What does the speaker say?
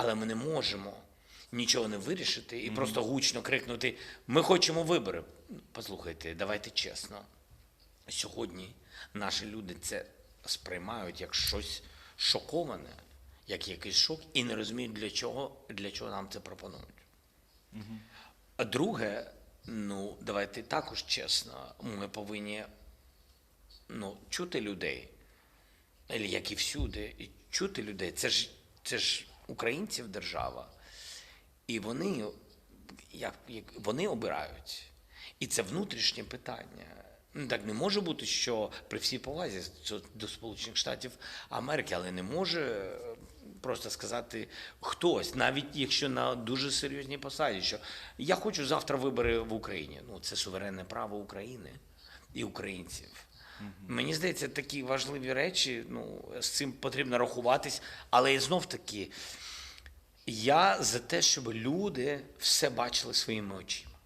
Але ми не можемо нічого не вирішити і просто гучно крикнути: Ми хочемо вибори. Послухайте, давайте чесно. Сьогодні наші люди це сприймають як щось шоковане, як якийсь шок, і не розуміють, для чого, для чого нам це пропонують. А друге, ну, давайте також чесно, ми повинні ну, чути людей, як і всюди, і чути людей. Це ж, це ж українців держава. І вони, як, як, вони обирають. І це внутрішнє питання. Ну, Так не може бути, що при всій повазі до Сполучених Штатів Америки, але не може е, просто сказати хтось, навіть якщо на дуже серйозній посаді, що я хочу завтра вибори в Україні. Ну, це суверенне право України і українців. Мені здається, такі важливі речі, ну, з цим потрібно рахуватись, але і знов таки, я за те, щоб люди все бачили своїми очима.